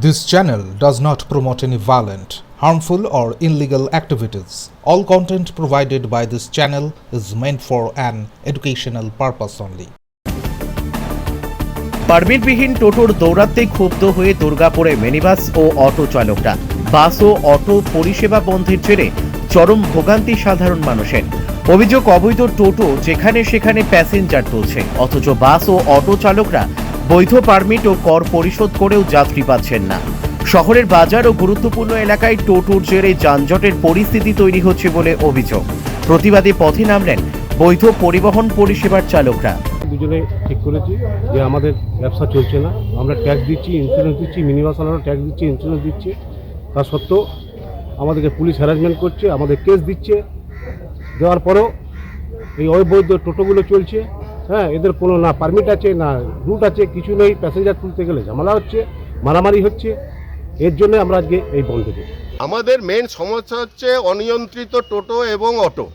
This channel does not promote any violent, harmful, or illegal activities. All content provided by this channel is meant for an educational purpose only. পারমিটবিহীন টোটোর দৌরাত্মে ক্ষুব্ধ হয়ে দুর্গাপুরে minibus ও auto চালকরা বাস ও auto পরিষেবা বন্ধের জেরে চরম ভোগান্তি সাধারণ মানুষের অভিযোগ অবৈধ টোটো যেখানে সেখানে প্যাসেঞ্জার তুলছে অথচ বাস ও অটো চালকরা বৈধ পারমিট ও কর পরিশোধ করেও যাত্রী পাচ্ছেন না। শহরের বাজার ও গুরুত্বপূর্ণ এলাকায় টোটোর জেরে যানজটের পরিস্থিতি তৈরি হচ্ছে বলে অভিযোগ। প্রতিবাদে পথে নামলেন বৈধ পরিবহন পরিষেবার চালকরা। দুজনে ঠিক করেছি যে আমাদের ব্যবসা চলছে না। আমরা ট্যাক্স দিচ্ছি ইন্স্যুরেন্স দিচ্ছি মিনিমাস ওনারও ট্যাক্স দিচ্ছি ইন্স্যুরেন্স দিচ্ছি। তা সত্ত্বেও আমাদেরকে পুলিশ হ্যারাসমেন্ট করছে, আমাদের কেস দিচ্ছে। দেওয়ার পরেও এই অবৈধ টোটোগুলো চলছে। হ্যাঁ এদের কোনো না পারমিট আছে, না রুট আছে, কিছু নেই প্যাসেঞ্জার তুলতে গেলে ঝামেলা হচ্ছে, মারামারি হচ্ছে, এর জন্য আমরা আজকে এই বন্ধ আমাদের মেন সমস্যা হচ্ছে অনিয়ন্ত্রিত টোটো এবং অটো।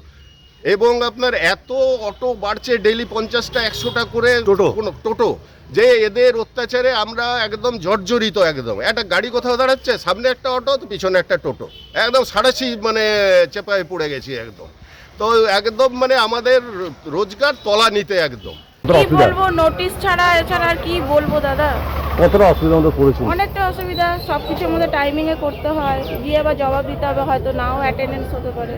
এবং আপনার এত অটো বাড়ছে ডেলি পঞ্চাশটা একশোটা করে টোটো। কোনো টোটো যে এদের অত্যাচারে আমরা একদম জর্জরিত একদম। একটা গাড়ি কোথাও দাঁড়াচ্ছে সামনে একটা অটো তো পিছনে একটা টোটো। একদম সাড়াশি মানে চেপায় পড়ে গেছি একদম। তো একদম মানে আমাদের রোজগার তলা নিতে একদম। কি বলব নোটিশ ছাড়া এছাড়া আর কি বলব দাদা? কতটা অসুবিধার মধ্যে পড়েছি। অনেকটা অসুবিধা সব কিছুর মধ্যে টাইমিংয়ে করতে হয়। গিয়ে আবার জবাব দিতে হবে হয়তো নাও অ্যাটেন্ডেন্স হতে পারে।